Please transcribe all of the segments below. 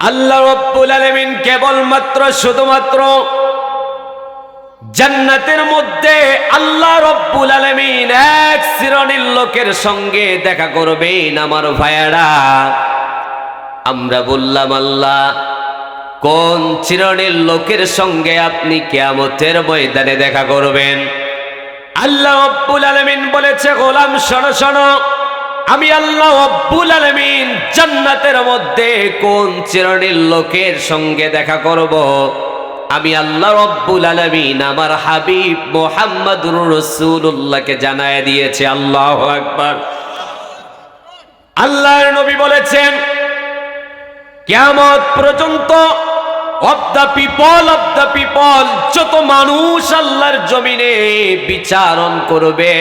আল্লাহ রব্বুল আলমিন কেবলমাত্র শুধুমাত্র জান্নাতের মধ্যে আল্লাহ রব্বুল আলমিন এক শ্রেণির লোকের সঙ্গে দেখা করবেন আমার ভাইয়ারা। আমরা বললাম, আল্লাহ, কোন চিরণের লোকের সঙ্গে আপনি কেয়ামতের ময়দানে দেখা করবেন? আল্লাহ আব্বুল আলমিন বলেছে, গোলাম শোনো আমি আল্লাহ আব্বুল আলমিন জান্নাতের মধ্যে কোন চিরণের লোকের সঙ্গে দেখা করব? আমি আল্লাহ রব্বুল আলমিন আমার হাবিব মোহাম্মদুর রসুল্লাহকে জানায় দিয়েছে, আল্লাহ আকবার। আল্লাহর নবী বলেছেন কেমত পর্যন্ত of the people of the people যত মানুষ আল্লাহর জমিনে বিচারণ করবে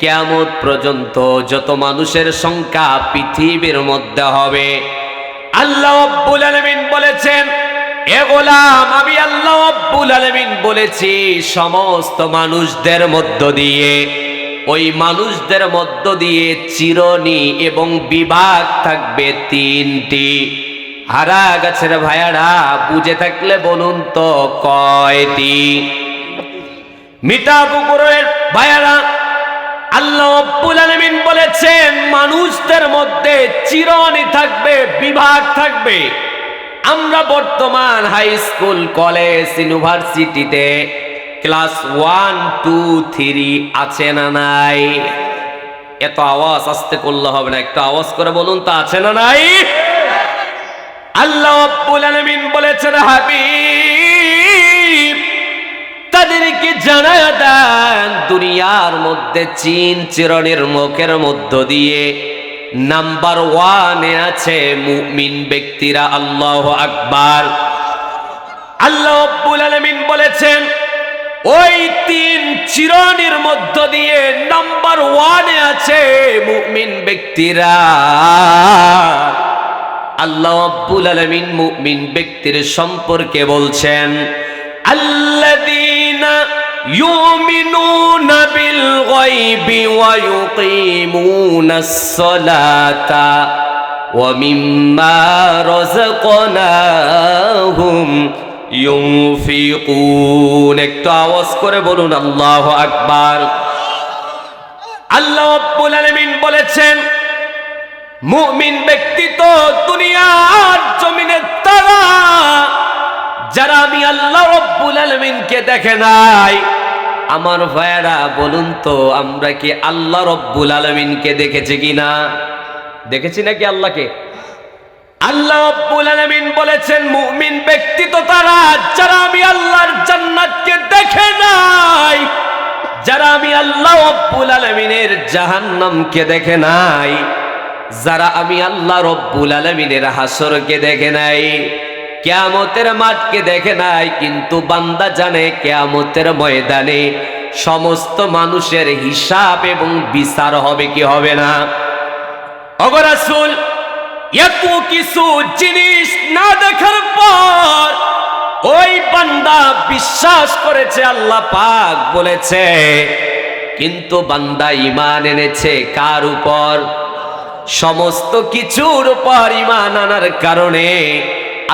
কেমত পর্যন্ত যত মানুষের সংখ্যা পৃথিবীর মধ্যে হবে। আল্লাহ আব্বুল আলমিন বলেছেন, এ গোলাম, আমি আল্লাহ আব্বুল আলমিন বলেছি, সমস্ত মানুষদের মধ্য দিয়ে, ওই মানুষদের মধ্য দিয়ে চিরনি এবং বিভাগ থাকবে তিনটি। হারা গাছের ভাইয়ারা, বুঝে থাকলে বলুন তো কয়টি? মিঠা পুকুরের ভাইয়ারা আল্লাহ আব্বুল আলমিন বলেছেন, মানুষদের মধ্যে চিরনি থাকবে, বিভাগ থাকবে। আমরা বর্তমান হাই স্কুল কলেজ ইউনিভার্সিটিতে ক্লাস ওয়ান টু থ্রি আছে না নাই? এত আওয়াজ আসতে করলে হবে না, একটু আওয়াজ করে বলুন তো আছে না নাই? আল্লাহ আব্বুল আলমিন বলেছেন, হাবিব। তাদেরকে জানায় দেন, দুনিয়ার মধ্যে চীন চিরণের মুখের মধ্য দিয়ে নাম্বার ওয়ানে আছে মুমিন ব্যক্তিরা আল্লাহ আকবার। আল্লাহ আব্বুল আলমিন বলেছেন, ওই তিন চিরণের মধ্য দিয়ে নাম্বার ওয়ানে আছে মুমিন ব্যক্তিরা। আল্লাহ আব্বুল আলমিন মুমিন ব্যক্তির সম্পর্কে বলছেন ওয়া ইউকিমুনাস সালাতা ওয়া মিম্মা রাযাকনাহুম ইউনফিকুন। একটু আওয়াজ করে বলুন, আল্লাহু আকবার। আল্লাহ আব্বুল আলামিন বলেছেন, মুমিন ব্যক্তি তো দুনিয়ার জমিনে তারা, যারা আমি আল্লাহ আলমিনকে দেখে নাই। আমার ভাইয়ারা, বলুন তো, আমরা কি আল্লাহ রব্বুল আলমিনকে দেখেছি কিনা? দেখেছি নাকি আল্লাহকে? আল্লাহ রব্বুল আলমিন বলেছেন, মুমিন ব্যক্তি তো তারা, যারা আমি আল্লাহর জান্নাতকে দেখে নাই, যারা আমি আল্লাহ রব্বুল আলমিনের জাহান্নামকে দেখে নাই, যারা আমি আল্লাহ রব্বুল আলমিনের হাসরকে দেখে নাই। কেয়ামতের মাঠকে দেখে নাই, কিন্তু বান্দা জানে কেয়ামতের ময়দানে সমস্ত মানুষের হিসাব এবং বিচার হবে কি হবে না। অগরাসুল এত কিছু জিনিস না দেখার পর ওই বান্দা বিশ্বাস করেছে, আল্লাহ পাক বলেছে, কিন্তু বান্দা ইমান এনেছে কার উপর? সমস্ত কিছুর উপর ইমান আনার কারণে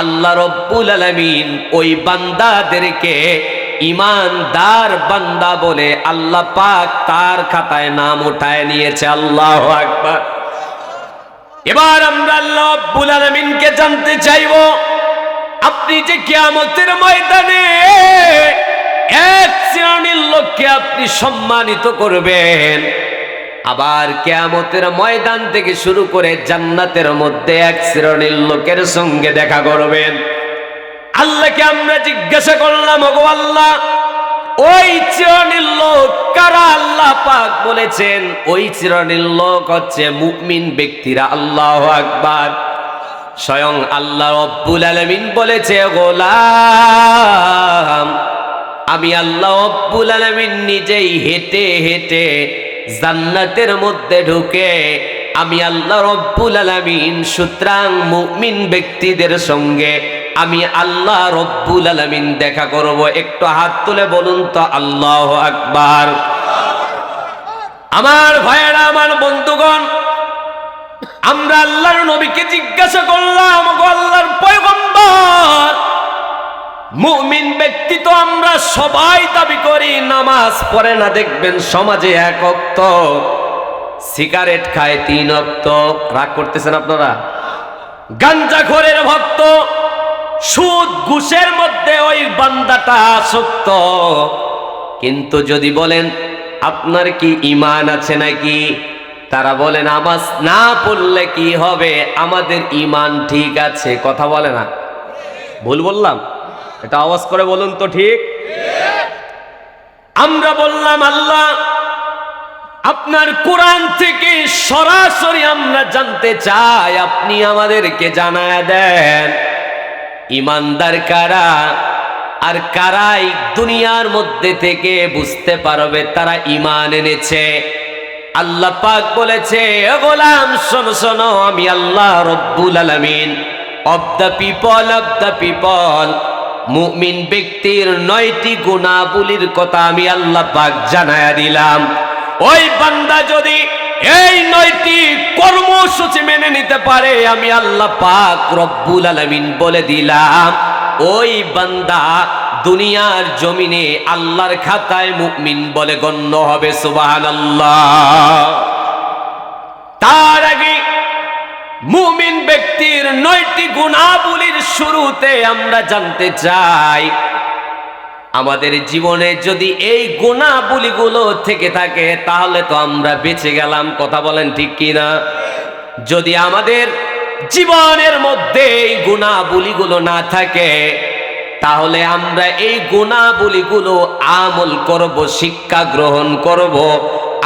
আল্লাহ রব্বুল আলমিন ওই বান্দাদেরকে ইমানদার বান্দা বলে আল্লাহ পাক তার খাতায় নাম উঠায় নিয়েছে। আল্লাহ আকবার। এবার আমরা আল্লাহ রব্বুল আলমিনকে জানতে চাইব, আপনি যে কিয়ামতের ময়দানে এক শ্রেণির লোককে আপনি সম্মানিত করবেন আবার কেয়ামতের ময়দান থেকে শুরু করে জান্নাতের মধ্যে এক শ্রেণির লোকের সঙ্গে দেখা করবেন। আল্লাহকে আমরা জিজ্ঞাসা করলাম, ওগো আল্লাহ, ওই চিরণীর লোক কারা আল্লাহ পাক বলেছেন? ওই চিরণীর লোক হচ্ছে মুকমিন ব্যক্তিরা, আল্লাহ আকবার। স্বয়ং আল্লাহ রব্বুল আলমিন বলেছে, গোলাম, আমি আল্লাহ রব্বুল আলমিন নিজেই হেঁটে হেঁটে জান্নাতের মধ্যে ঢুকে আমি আল্লাহ রব্বুল আলমিন, সুতরাং মুমিন ব্যক্তিদের সঙ্গে আমি আল্লাহ রব্বুল আলমিন দেখা করব। একটু হাত তুলে বলুন তো, আল্লাহ আকবার। আমার ভাইয়েরা, আমার বন্ধুগণ, আমরা আল্লাহর নবীকে জিজ্ঞাসা করলাম আল্লাহর পয়গম্বর মুমিন ব্যক্তি তো আমরা সবাই দাবি করি, নামাজ পড়ে না, দেখবেন সমাজে এক অক্ত সিগারেট খায় তিন অক্ত। রাগ করতেছেন আপনারা? গাঞ্জা ঘরের ভক্ত, সুদ ঘুষের মধ্যে ওই বান্দাটা আসক্ত। কিন্তু যদি বলেন, আপনার কি ইমান আছে নাকি? তারা বলে, নামাজ না পড়লে কি হবে? আমাদের ইমান ঠিক আছে। কথা বলে না। ভুল বললাম? এটা আওয়াজ করে বলুন তো ঠিক? আমরা বললাম, আল্লাহ, আপনার কোরআন থেকে সরাসরি আমরা জানতে চাই, আপনি আমাদেরকে জানায় দেন, ইমানদার কারা আর কারাই দুনিয়ার মধ্যে থেকে বুঝতে পারবে তারা ইমান এনেছে। আল্লাহ পাক বলেছে গোলাম, শোনো শোনো, আমি আল্লাহ রব্বুল আলামিন of the people of the people মুমিন ব্যক্তির নয়টি গুণাবলীর কথা আমি আল্লাহ পাক জানায়া দিলাম। ওই বান্দা যদি এই নয়টি কর্মসূচি মেনে নিতে পারে, আমি আল্লাহ পাক রব্বুল আলামিন বলে দিলাম, ওই বান্দা দুনিয়ার জমিনে আল্লাহর খাতায় মুমিন বলে গণ্য হবে, সুবহানাল্লাহ। তার আগে মুমিন ব্যক্তির নয়টি গুণাবলীর শুরুতে আমরা জানতে চাই, আমাদের জীবনে যদি এই গুণাবলীগুলো থেকে থাকে, তাহলে তো আমরা বেঁচে গেলাম, কথা বলেন ঠিক কিনা? যদি আমাদের জীবনের মধ্যে এই গুণাবলীগুলো না থাকে, তাহলে আমরা এই গুণাবলীগুলো আমল করব, শিক্ষা গ্রহণ করব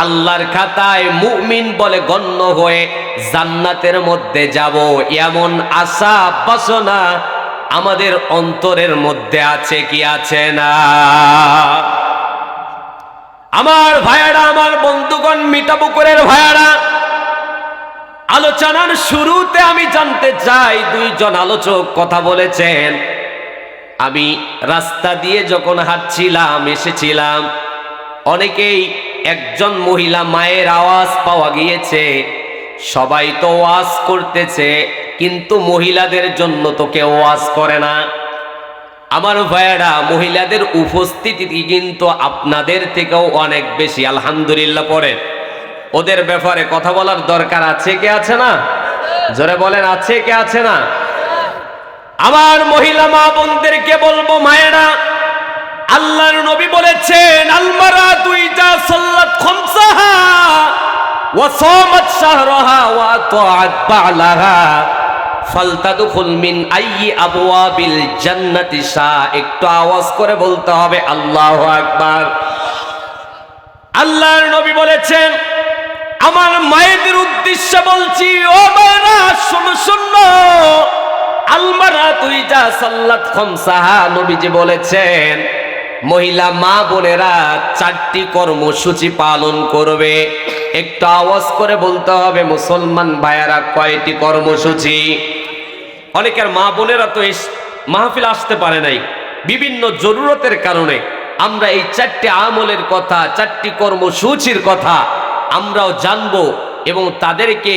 আল্লাহর খাতায় মুমিন বলে গণ্য হয়ে জান্নাতের মধ্যে যাব, এমন আশা, বাসনা আমাদের অন্তরের মধ্যে আছে কি আছে না? আমার ভাইয়ারা, আমার বন্ধুগণ মিঠাপুকুরের ভাইয়ারা, আলোচনার শুরুতে আমি জানতে চাই, দুইজন আলোচক কথা বলেছেন। আমি রাস্তা দিয়ে যখন হাঁটছিলাম, এসেছিলাম, অনেকেই একজন মহিলা মায়ের আওয়াজ পাওয়া গিয়েছে। সবাই তো ওয়াজ করতেছে, কিন্তু মহিলাদের জন্য তো কেউ ওয়াজ করে না। আমার ভাইয়েরা, মহিলাদের উপস্থিতি কিন্তু আপনাদের থেকেও অনেক বেশি, আলহামদুলিল্লাহ পড়েন ওদের ব্যাপারে কথা বলার দরকার আছে কে আছে না? জোরে বলেন, আছে কে আছে না? আমার মহিলা মা বোনদেরকে বলব, মায়েরা, আল্লাহর নবী বলেছেন আলমারা খমসাহা শাহরাহা ওয়া তাআত বালাহা ফালতাদখুল মিন আইয়ি আবওয়াবিল জান্নাতি শা একটু আওয়াজ করে বলতে হবে, আল্লাহু আকবার। আল্লাহর নবী বলেছেন, আমার মায়েদের উদ্দেশ্যে বলছি, ও মায়েরা, শোনো শোনো। আলমারা তুই যা সাল্লাত খমসাহা নবীজি বলেছেন মহিলা মা বোনেরা চারটি কর্মসূচি পালন করবে। একটু আওয়াজ করে বলতে হবে, মুসলমান ভাইয়ারা, কয়টি কর্মসূচি? অনেকের মা বোনেরা তো মাহফিল আসতে পারে নাই। বিভিন্ন জরুরতের কারণে আমরা এই চারটি আমলের কথা, চারটি কর্মসূচির কথা আমরাও জানব এবং তাদেরকে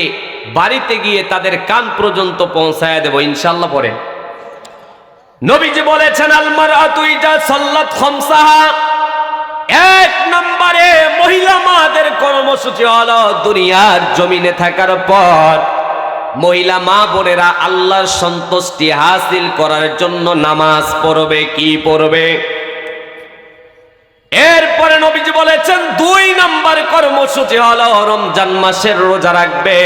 বাড়িতে গিয়ে তাদের কান পর্যন্ত পৌঁছায় দেব। ইনশাল্লাহ পরে নবীজি বলেছেন আলমারা তুই যা সল্লাত খমসাহা। এক নম্বরে মহিলা মাদের কর্মসূচি হলো দুনিয়ার জমিনে থাকার পর মহিলা মা বোনেরা আল্লাহর সন্তুষ্টি হাসিল করার জন্য নামাজ পড়বে, কি পড়বে? এরপরে নবীজি বলেছেন, দুই নম্বর কর্মসূচি হলো রমজান মাসের রোজা রাখবে।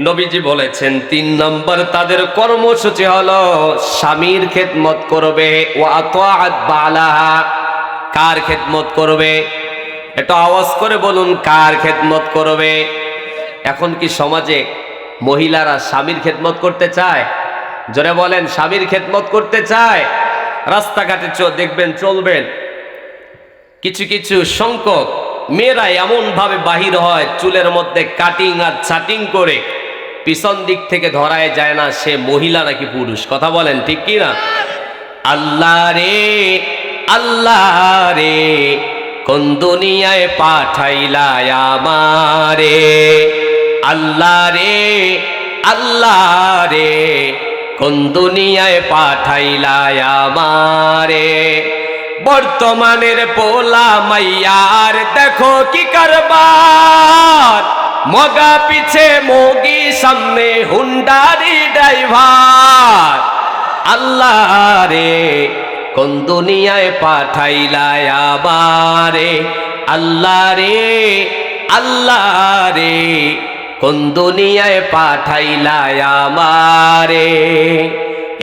নবীজি বলেছেন, তিন নম্বর তাদের কর্মসূচি হলো স্বামীর খেদমত করবে ও বালাহা। কার খেদমত করবে? এটা আওয়াজ করে বলুন, কার খেদমত করবে? এখন কি সমাজে মহিলারা স্বামীর খেদমত করতে চায়? জোরে বলেন, স্বামীর খেদমত করতে চায়? রাস্তাঘাটে দেখবেন চলবেন। কিছু কিছু সংখ্যক মেয়েরা এমন ভাবে বাহির হয়, চুলের মধ্যে কাটিং আর ছাটিং করে। পিছন দিক থেকে ধরায় যায় না, সে মহিলা নাকি পুরুষ? কথা বলেন, ঠিক কি না? আল্লাহ রে আল্লাহ রে, কোন দুনিয়ায় পাঠাইলা আমারে? আল্লাহ রে আল্লাহ রে, কোন দুনিয়ায় পাঠাইলায় আমারে? বর্তমানের পোলা মাইয়ার, দেখো কি কারবার। মগা পিছে মোগি সামনে হুন্ডারি ড্রাইভার। আল্লাহ রে কোন দুনিয়ায় পাঠাইলায় আমারে? আল্লাহ রে আল্লাহ রে কোন দুনিয়ায় পাঠাইলায় আমারে?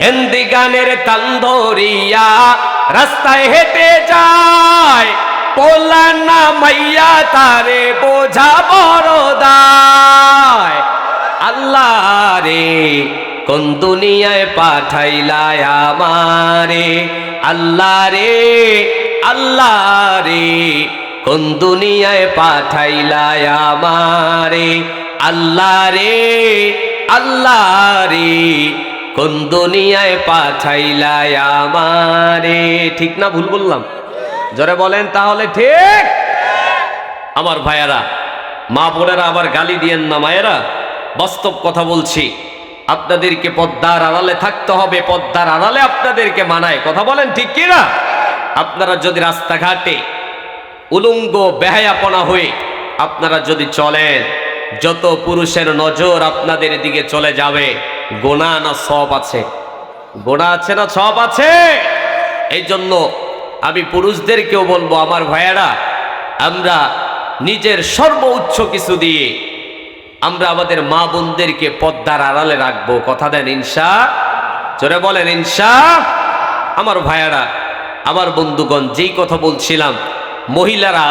হিন্দি গানের তান্দরিয়া রাস্তায় হেঁটে যায়। পোলা না মাইয়া, তারে বোঝা বড় দায়। আল্লাহ রে কোন দুনিয়ায় পাঠাইলায় আমারে? আল্লাহ রে আল্লাহ রে কোন দুনিয়ায় পাঠাইলায় আমারে? আল্লাহ রে আল্লাহ রে কোন দুনিয়ায় পাঠাইলায় আমারে? ঠিক না, ভুল বললাম। জোরে বলেন, তাহলে ঠিক? আমার ভাইয়ারা, মা বোনেরা আবার গালি দিয়েন না, মায়েরা। বাস্তব কথা বলছি, আপনাদেরকে পদ্মার আড়ালে থাকতে হবে, পদ্মার আড়ালে আপনাদেরকে মানায়। কথা বলেন ঠিক কি না আপনারা যদি রাস্তাঘাটে উলঙ্গ বেহায়াপনা হয়ে আপনারা যদি চলেন, যত পুরুষের নজর আপনাদের দিকে চলে যাবে, গোনা না সব আছে। গোনা আছে না সব আছে? এই জন্য আমি পুরুষদেরকেও বলব, আমার ভাইয়ারা, আমরা নিজের সর্বোচ্চ কিছু দিয়ে আমরা আমাদের মা বোনদেরকে পদ্মার আড়ালে রাখব। কথা দেন ইনসা জোরে বলেন ইনসা আমার ভাইয়ারা, আমার বন্ধুগণ, যেই কথা বলছিলাম, মহিলারা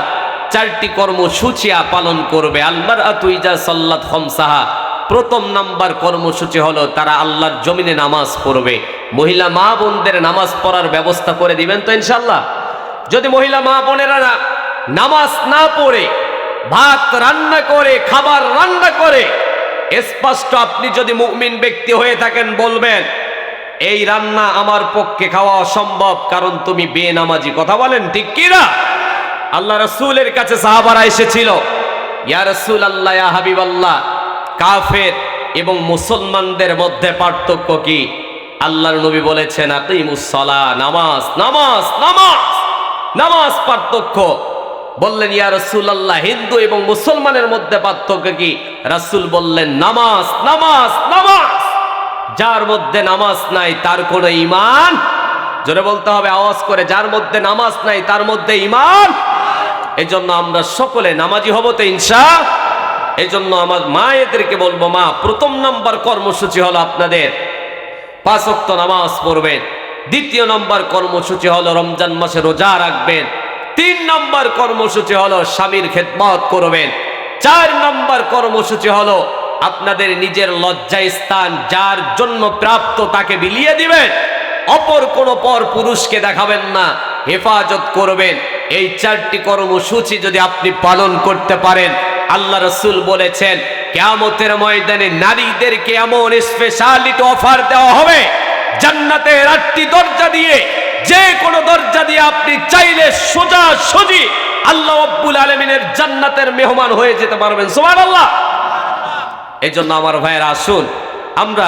চারটি কর্মসূচি পালন করবে। আলমার আতুইজা সাল্লাত খমসাহা। প্রথম নাম্বার কর্মসূচি হলো তারা আল্লাহর জমিনে নামাজ পড়বে। মহিলা মা বোনদের নামাজ পড়ার ব্যবস্থা করে দিবেন তো ইনশাল্লাহ যদি মহিলা মা বোনেরা নামাজ না পড়ে, ভাত রান্না করে, খাবার রান্না করে, স্পষ্ট আপনি যদি মুমিন ব্যক্তি হয়ে থাকেন বলবেন, এই রান্না আমার পক্ষে খাওয়া অসম্ভব, কারণ তুমি বেনামাজি। কথা বলেন ঠিক কি না? আল্লাহ রসুলের কাছে সাহাবারা এসেছিল, ইয়া রসুল আল্লাহ হাবিব আল্লাহ কাফের এবং মুসলমানদের মধ্যে পার্থক্য কি? আল্লাহর নবী বলেছেন আকিমুসলা নামাজ নামাজ নামাজ নামাজ পার্থক্য। বললেন, ইয়া রসুল আল্লাহ হিন্দু এবং মুসলমানের মধ্যে পার্থক্য কি? রাসূল বললেন, নামাজ নামাজ নামাজ। যার মধ্যে নামাজ নাই, তার কোনো ইমান জোরে বলতে হবে, আওয়াজ করে, যার মধ্যে নামাজ নাই, তার মধ্যে ইমান এজন্য আমরা সকলে নামাজি হব তো ইনসা এজন্য আমার মায়েদেরকে বলব, মা, প্রথম নাম্বার কর্মসূচি হলো আপনাদের পাঁচ ওয়াক্ত নামাজ পড়বেন। দ্বিতীয় নম্বর কর্মসূচি হলো রমজান মাসে রোজা রাখবেন। তিন নম্বর কর্মসূচি হলো স্বামীর খেদমত করবেন। চার নম্বর কর্মসূচি হলো আপনাদের নিজের লজ্জা স্থান যার জন্য প্রাপ্ত তাকে বিলিয়ে দিবেন। অপর কোন পর পুরুষকে দেখাবেন না, হেফাজত করবেন। এই চারটি কর্মসূচি যদি আপনি পালন করতে পারেন, আল্লাহ রসুল বলেছেন কেয়ামতের ময়দানে নারীদেরকে এমন স্পেশালিটি অফার দেওয়া হবে, জান্নাতের আটটি দরজা দিয়ে যে কোনো দরজা দিয়ে আপনি চাইলে সোজা সোজি আল্লাহ আব্বুল আলমিনের জান্নাতের মেহমান হয়ে যেতে পারবেন। সোমান আল্লাহ এই জন্য আমার ভাইয়ের, আসুন, আমরা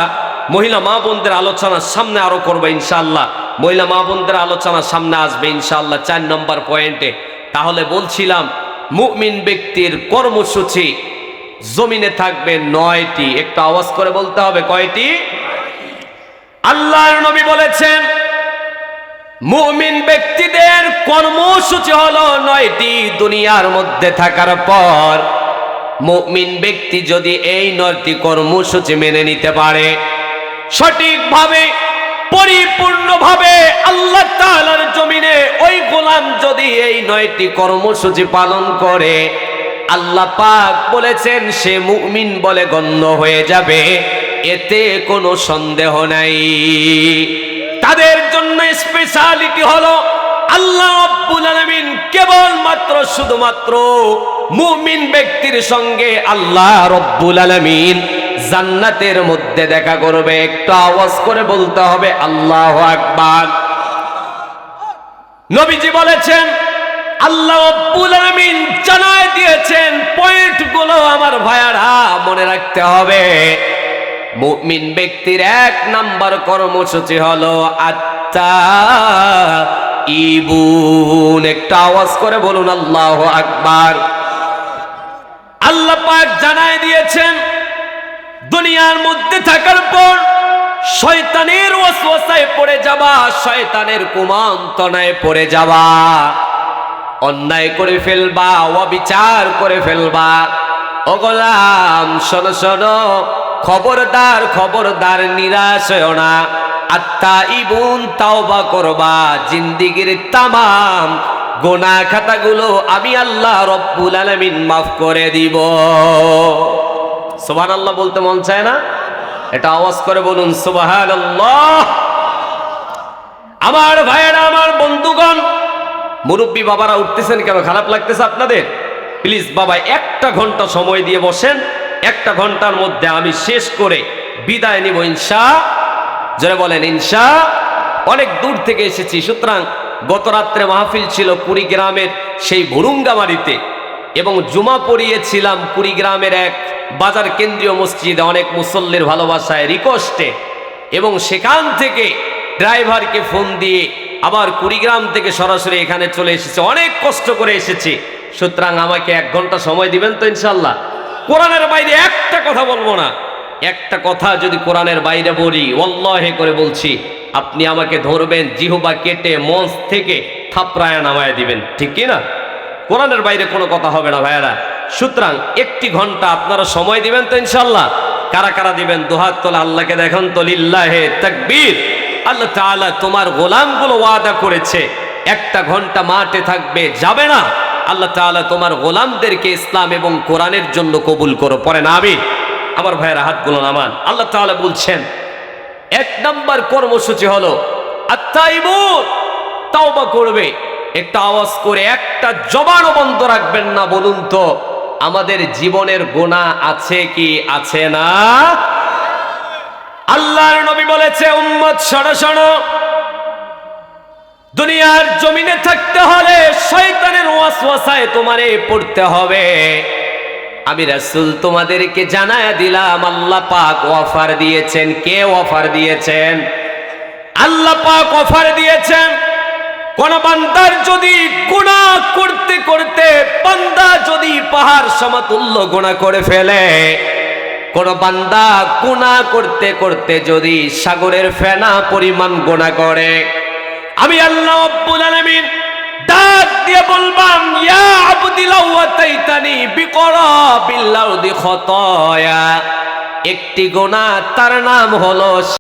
মহিলা মা বোনদের আলোচনার সামনে আরও করব ইনশাল্লাহ মহিলা মা বোনদের আলোচনার সামনে আসবে ইনশাল্লাহ চার নম্বর পয়েন্টে। তাহলে বলছিলাম, মুমিন ব্যক্তির কর্মসূচি জমিনে থাকবে নয়টি। একটু আওয়াজ করে বলতে হবে, কয়টি? আল্লাহর নবী বলেছেন, মুমিন ব্যক্তিদের কর্মসূচি হলো নয়টি দুনিয়ার মধ্যে থাকার পর। মুমিন ব্যক্তি যদি এই নয়টি কর্মসূচি মেনে নিতে পারে, সঠিকভাবে, পরিপূর্ণভাবে আল্লাহ তাআলার জমিনে ওই গোলাম যদি এই নয়টি কর্মসূচি পালন করে আল্লাহ পাক বলেছেন, সে মুমিন বলে গণ্য হয়ে যাবে, এতে কোনো সন্দেহ নাই। তাদের জন্য স্পেশালিটি হলো, আল্লাহ রব্বুল আলামিন কেবলমাত্র শুধুমাত্র মুমিন ব্যক্তির সঙ্গে আল্লাহ রব্বুল আলামিন জান্নাতের মধ্যে দেখা করবে। একটু আওয়াজ করে বলতে হবে, আল্লাহ আকবার। নবীজি বলেছেন আল্লাহ আলামিন জানায় দিয়েছেন, পয়েন্টগুলো আমার ভাইয়ারা মনে রাখতে হবে। ব্যক্তির এক কর্মসূচি হলো আত্মা ইবুন একটা আওয়াজ করে বলুন, আল্লাহ আকবার। আল্লাহ পাক জানায় দিয়েছেন, দুনিয়ার মধ্যে থাকার পর শয়তানের ওয়াসওয়াসায় পড়ে যাবা, শয়তানের কুমন্ত্রণায় পড়ে যাবা। অন্যায় করে ফেলবা, অবিচার করে ফেলবা। ও গোলাম, শোনো শোনো, খবরদার খবরদার, নিরাশ না। আত্মা ইবুন তাওবা করবা, জিন্দিগির তামাম গোনা খাতাগুলো আমি আল্লাহ রব্বুল আলামিন মাফ করে দিব। সুবহান আল্লাহ বলতে মন চায় না? এটা আওয়াজ করে বলুন সুবহান আমার ভাইয়েরা, আমার বন্ধুগণ মুরব্বী বাবারা উঠতেছেন কেন? খারাপ লাগতেছে আপনাদের? প্লিজ বাবা, একটা ঘণ্টা সময় দিয়ে বসেন। একটা ঘণ্টার মধ্যে আমি শেষ করে বিদায় নিব ইনশা। যারা বলেন, ইনশা। অনেক দূর থেকে এসেছি। সুতরাং গত রাত্রে মাহফিল ছিল কুড়িগ্রামের সেই ভুরুঙ্গামারিতে এবং জুমা পড়িয়েছিলাম কুড়িগ্রামের এক বাজার কেন্দ্রীয় মসজিদে অনেক মুসল্লির ভালোবাসায়, রিকোয়েস্টে এবং সেখান থেকে ড্রাইভারকে ফোন দিয়ে আবার কুড়িগ্রাম থেকে সরাসরি এখানে চলে এসেছে। অনেক কষ্ট করে এসেছি। সুতরাং আমাকে এক ঘণ্টা সময় দিবেন তো ইনশাল্লাহ কোরআনের বাইরে একটা কথা বলব না। একটা কথা যদি কোরআনের বাইরে বলি অল্লাহে করে বলছি, আপনি আমাকে ধরবেন, জিহবা কেটে মঞ্চ থেকে থাপড়ায়া নামায় দিবেন। ঠিক কি না? কোরআনের বাইরে কোনো কথা হবে না ভাইয়ারা। সুতরাং একটি ঘণ্টা আপনারা সময় দিবেন তো ইনশাল্লাহ কারা কারা দিবেন? দুহাত তোলা আল্লাহকে দেখেন তো লিল্লাহে তাকবীর। আল্লাহ তাআলা তোমার গোলামগুলো ওয়াদা করেছে। একটা ঘণ্টা মাঠে থাকবে, যাবে না। আল্লাহ তাআলা তোমার গোলামদেরকে ইসলাম এবং কোরআনের জন্য কবুল করো পরে না আমি আমার ভাইয়েরা হাতগুলো নামান। আল্লাহ তাআলা বলছেন, এক নম্বর কর্মসূচি হলো তাওবা করবে। একটা আওয়াজ করে একটা জবানও বন্ধ রাখবেন না, বলুন তো, আমাদের জীবনের গোনা আছে কি আছে না? আল্লাহর নবী বলেছে, উম্মত, শোনো শোনো। দুনিয়ার জমিনে থাকতে হলে শয়তানের ওয়াসওয়াসায় তোমারে পড়তে হবে। আমি রাসূল তোমাদেরকে জানায় দিলাম, আল্লাহ পাক অফার দিয়েছেন। কে অফার দিয়েছেন? আল্লাহ পাক অফার দিয়েছেন। কোন বান্দার যদি গুনাহ করতে করতে বান্দা যদি পাহাড় সমতুল্য গুনাহ করে ফেলে কোন বান্দা গুণা করতে করতে যদি সাগরের ফেনা পরিমাণ গোনা করে, আমি আল্লাহ আব্বুল আলামিন ডাক দিয়ে বলবাম, ইয়া আবদি লাউ তাইতানি বিকরাবিল বিল্লাউদি খতায়া। একটি গোনা তার নাম হলো